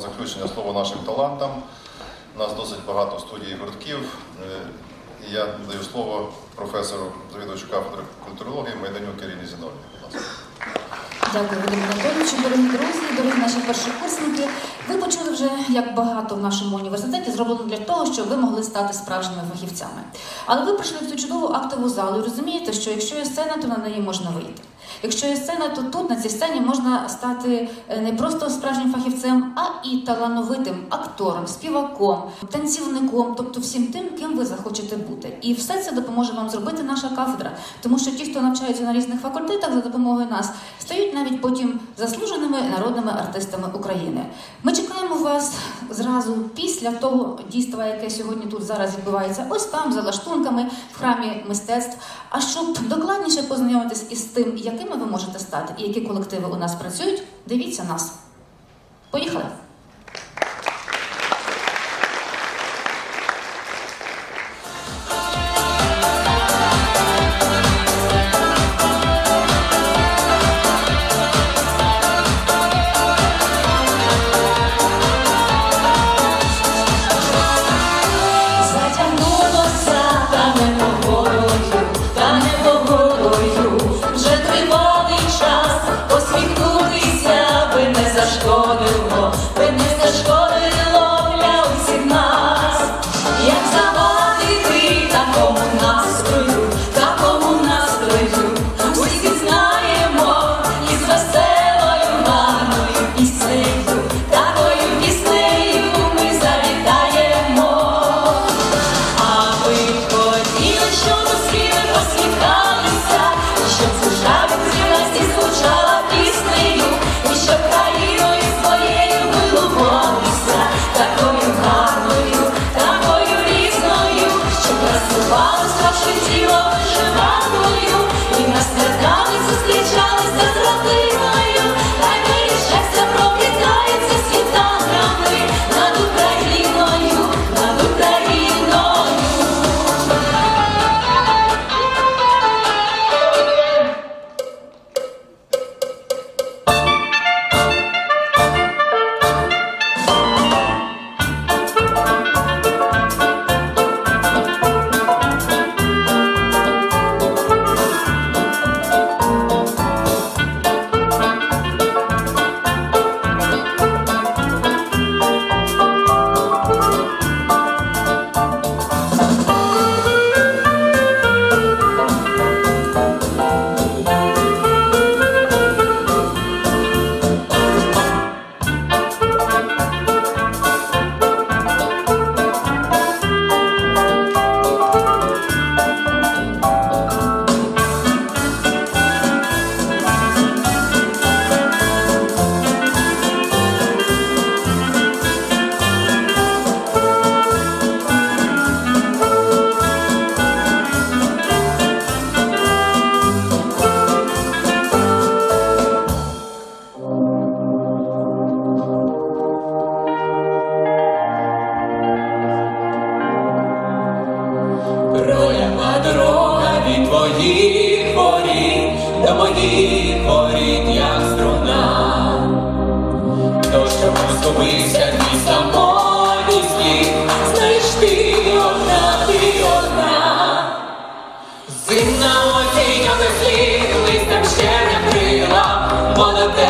заключення слово нашим талантам. У нас досить багато студій і гуртків. Е, я даю слово професору, завідувачу кафедри культурології Зіновні. Будь ласка. Дякую, Володимир Анатолійовичу, дорогі друзі, дорогі наші першокурсники. Ви почули вже, як багато в нашому університеті зроблено для того, щоб ви могли стати справжніми фахівцями. Але ви прийшли в цю чудову актову залу і розумієте, що якщо є сцена, то на неї можна вийти. Якщо є сцена, то тут на цій сцені можна стати е, не просто справжнім фахівцем, а і талановитим актором, співаком, танцівником, тобто всім тим, ким ви захочете бути. І все це допоможе вам зробити наша кафедра, тому що ті, хто навчаються на різних факультетах за допомогою нас, стають навіть потім заслуженими народними артистами України. Ми чекаємо вас зразу після того дійства, яке сьогодні тут зараз відбувається, ось там за лаштунками в храмі мистецтв. А щоб докладніше познайомитись із тим, якими ви можете стати і які колективи у нас працюють, дивіться нас. Поїхали! いいよいいよ。Крила, бо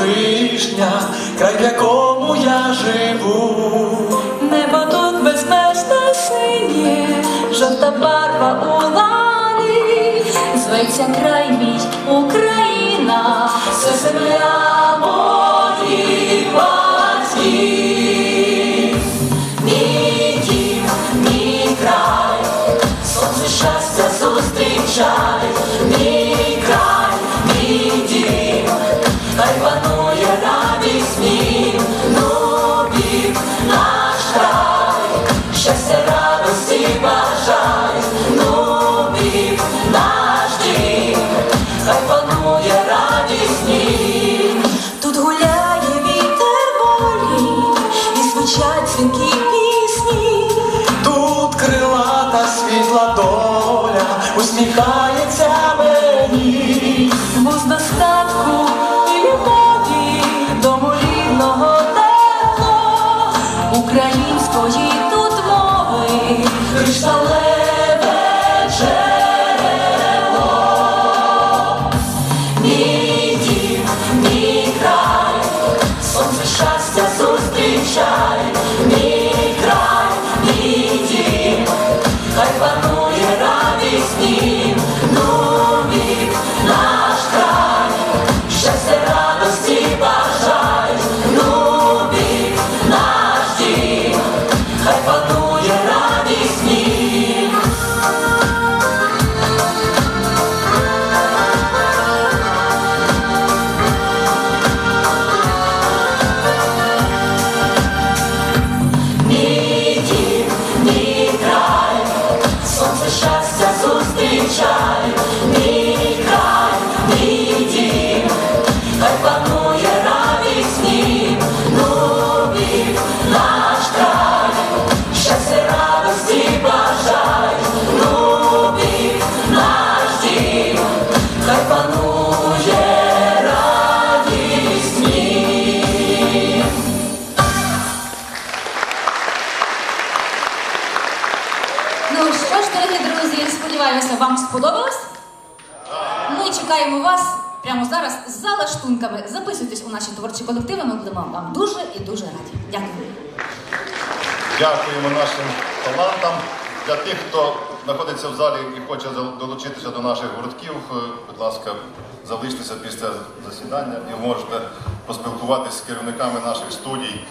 вишня, край в якому я живу. Небо тут безмежне синє, жовта барва у лані, зветься край мій Україна, це земля моїх усміхається мені. Бо з достатку і любові дому рідного тепло української тут мови кришталеве джерело. Мій дім, мій край, сонце щастя зустрічай, Чекаємо вас прямо зараз за лаштунками. Записуйтесь у наші творчі колективи. Ми будемо вам дуже і дуже раді. Дякую. Дякуємо нашим талантам. Для тих, хто знаходиться в залі і хоче долучитися до наших гуртків, е, будь ласка, залиштеся після засідання і можете поспілкуватися з керівниками наших студій